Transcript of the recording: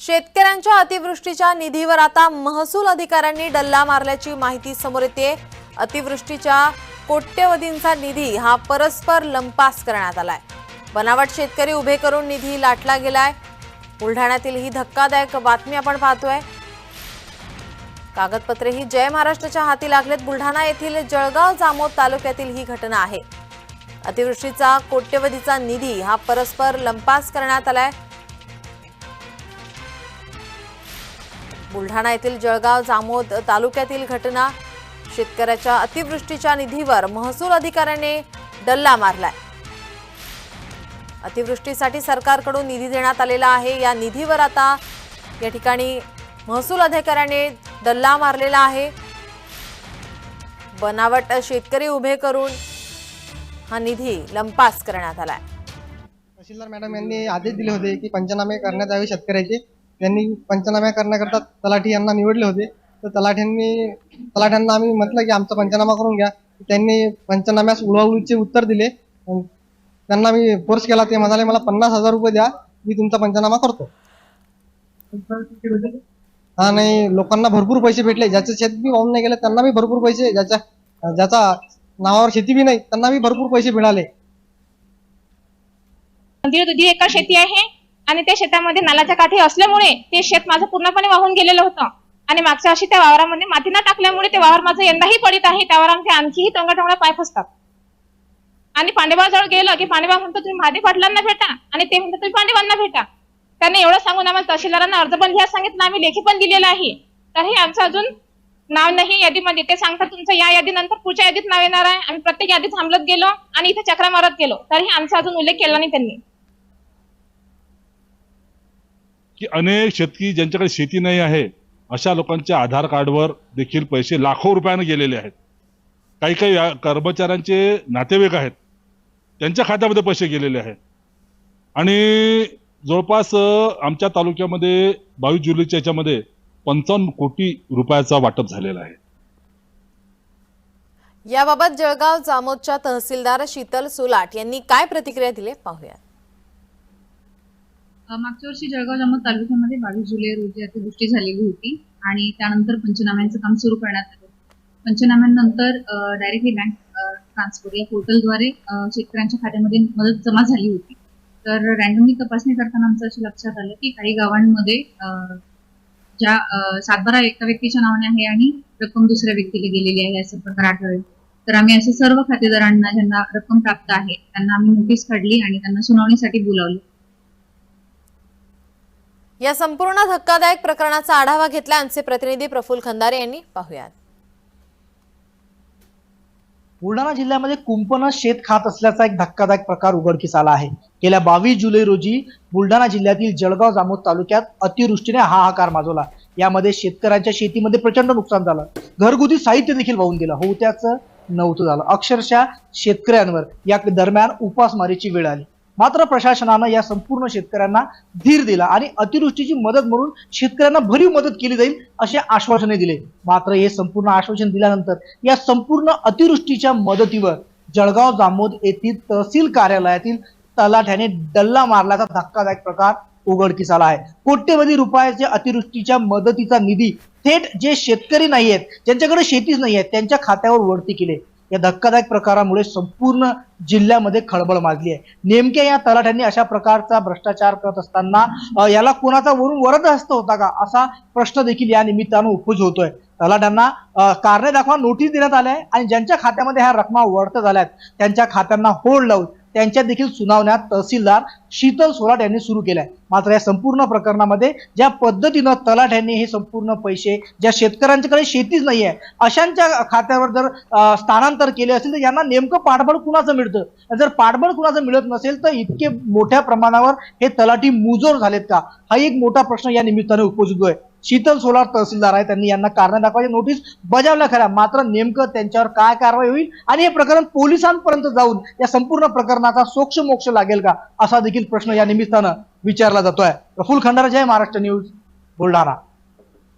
शेतकऱ्यांच्या अतिवृष्टीच्या निधीवर आता महसूल अधिकाऱ्यांनी डल्ला मारल्याची माहिती समोर येते. अतिवृष्टीच्या कोट्यवधींचा निधी हा परस्पर लंपास करण्यात आलाय. बनावट शेतकरी उभे करून निधी लाटला गेलाय. बुलढाण्यातील ही धक्कादायक बातमी आपण पाहतोय. कागदपत्रे ही जय महाराष्ट्राच्या हाती लागलेत. बुलढाणा येथील जळगाव जामोद तालुक्यातील ही घटना आहे. अतिवृष्टीचा कोट्यवधीचा निधी हा परस्पर लंपास करण्यात आलाय. बुलढाणा येथील जळगाव जामोद तालुक्यातील घटना शेतकऱ्याच्या अतिवृष्टीच्या निधीवर महसूल अधिकाऱ्याने डल्ला मारलाय. अतिवृष्टीसाठी सरकारकडून निधी देण्यात आलेला आहे. या निधीवर आता या ठिकाणी महसूल अधिकाऱ्याने डल्ला मारलेला आहे. बनावट शेतकरी उभे करून हा निधी लंपास करण्यात आलाय. तहसीलदार मॅडम यांनी आदेश दिले होते की पंचनामे करण्यात यावे शेतकऱ्याचे. त्यांनी पंचनामा करण्याकरता तलाठी यांना निवडले होते. तर तलाठ्यांनी तलाठ्यांना आम्ही म्हटलं की आमचा पंचनामा करून घ्या. त्यांनी पंचनाम्यास उडवाउडीचे उत्तर दिले. त्यांना मी फोर्स केला. ते म्हणाले मला पन्नास हजार रुपये द्या. मी तुमचा पंचनामा करतो. हा नाही लोकांना भरपूर पैसे भेटले. ज्याचे शेत बी वाहून नाही गेले त्यांना बी भरपूर पैसे ज्याच्या ज्याचा नावावर शेती बी नाही त्यांना बी भरपूर पैसे मिळाले. दीड शेती आहे? आणि त्या शेतामध्ये नालाच्या काठी असल्यामुळे ते शेत माझं पूर्णपणे वाहून गेलेलं होतं. आणि मागच्या वर्षी त्या वावरामध्ये माती न टाकल्यामुळे ते वावर माझं यंदाही पडित आहे. त्यावर आमचे आणखीही टोंगा टोंगळा पाय फसतात. आणि पांडेबाजवळ गेलं की पांडेबा म्हणतो तुम्ही महादेव पाटलांना भेटा. आणि ते म्हणतात तुम्ही पांडेबांना भेटा. त्यांनी एवढं सांगून आम्हाला तहसीलदारांना अर्ज पण घ्या सांगितलं आम्ही लेखी पण दिलेलं आहे. तरी आमचं अजून नाव नाही यादीमध्ये. ते सांगतात तुमचं या यादीनंतर पुढच्या यादीत नाव येणार आहे. आम्ही प्रत्येक यादीत थांबलत गेलो आणि इथे चक्रा मारत गेलो. तरीही आमचा अजून उल्लेख केला नाही त्यांनी. की अनेक शेतकरी ज्यांच्याकडे शेती नाही आहे अशा लोकांच्या आधार कार्डवर देखील पैसे लाखो रुपयाने गेलेले आहेत. काही काही कर्मचाऱ्यांचे नातेवाईक आहेत त्यांच्या खात्यामध्ये पैसे गेलेले आहेत. आणि जवळपास आमच्या तालुक्यामध्ये बावीस जुलैच्या याच्यामध्ये पंचावन्न कोटी रुपयाचा वाटप झालेला आहे. याबाबत जळगाव जामोदच्या तहसीलदार शीतल सुलाट यांनी काय प्रतिक्रिया दिली पाहूया मागच्या वर्षी जळगाव जामोद तालुक्यामध्ये बावीस जुलै रोजी अतिवृष्टी झालेली होती आणि त्यानंतर पंचनाम्यांचं काम सुरू करण्यात आलं. पंचनाम्यानंतर डायरेक्टली बँक ट्रान्सफर या पोर्टलद्वारे शेतकऱ्यांच्या खात्यामध्ये मदत जमा झाली होती. तर रँडमली तपासणी करताना आमचं असं लक्षात आलं की काही गावांमध्ये ज्या सातबारा एका व्यक्तीच्या नावाने आहे आणि रक्कम दुसऱ्या व्यक्तीला गेलेली आहे असं प्रकार आढळले. तर आम्ही असे सर्व खातेदारांना ज्यांना रक्कम प्राप्त आहे त्यांना आम्ही नोटीस काढली आणि त्यांना सुनावणीसाठी बोलावले. या संपूर्ण धक्कादायक प्रकरणाचा आढावा घेतला आमचे प्रतिनिधी प्रफुल्ल खंदारे यांनी. पाहुयात. बुलढाणा जिल्ह्यामध्ये कुंपण शेत खात असल्याचा एक धक्कादायक प्रकार उघडकीस आला आहे. गेल्या बावीस जुलै रोजी बुलढाणा जिल्ह्यातील जळगाव जामोद तालुक्यात अतिवृष्टीने हाहाकार माजवला. यामध्ये शेतकऱ्यांच्या शेतीमध्ये प्रचंड नुकसान झालं. घरगुती साहित्य देखील वाहून गेलं. हो त्याचं नव्हतं झालं. अक्षरशः शेतकऱ्यांवर या दरम्यान उपासमारीची वेळ आली. मात्र प्रशासनानं या संपूर्ण शेतकऱ्यांना धीर दिला आणि अतिवृष्टीची मदत म्हणून शेतकऱ्यांना भरीव मदत केली जाईल असे आश्वासने दिले. मात्र हे संपूर्ण आश्वासन दिल्यानंतर या संपूर्ण अतिवृष्टीच्या मदतीवर जळगाव जामोद येथील तहसील कार्यालयातील तलाठ्याने डल्ला मारल्याचा धक्कादायक प्रकार उघडकीस आला आहे. कोट्यवधी रुपयाच्या अतिवृष्टीच्या मदतीचा निधी थेट जे शेतकरी नाही आहेत ज्यांच्याकडे शेतीच नाही आहेत त्यांच्या खात्यावर वळती केले. या धक्कादायक प्रकारामुळे संपूर्ण जिल्ह्यामध्ये खळबळ माजली आहे. नेमक्या या तलाठ्यांनी अशा प्रकारचा भ्रष्टाचार करत असताना याला कोणाचा वरून वरद हस्त होता का? असा प्रश्न देखील या निमित्तानं उपज होतोय. तलाठ्यांना कारणे दाखवा नोटीस देण्यात आल्या आहे आणि ज्यांच्या खात्यामध्ये ह्या रकमा वळत झाल्यात त्यांच्या खात्यांना होल्ड लावून त्यांच्या देखील सुनावण्यात तहसीलदार शीतल सोलाट यांनी सुरू केलाय. मात्र या संपूर्ण प्रकरणामध्ये ज्या पद्धतीनं तलाठ्यांनी हे संपूर्ण पैसे ज्या शेतकऱ्यांच्याकडे शेतीच नाही आहे अशांच्या खात्यावर जर स्थानांतर केले असेल तर यांना नेमकं पाठबळ कुणाचं मिळतं? जर पाठबळ कुणाचं मिळत नसेल तर इतके मोठ्या प्रमाणावर हे तलाठी मुजोर झालेत का? हा एक मोठा प्रश्न या निमित्ताने उपजतोय आहे शीतल सोलार तहसीलदार आहे त्यांनी यांना कारण दाखवायची नोटीस बजावल्या खऱ्या. मात्र नेमकं त्यांच्यावर काय कारवाई होईल? आणि हे प्रकरण पोलिसांपर्यंत जाऊन या संपूर्ण प्रकरणाचा सोक्ष मोक्ष लागेल का? असा देखील देखील प्रश्न या निमित्तानं विचारला जातोय. प्रफुल खंडारा जय महाराष्ट्र न्यूज बुलढाणा.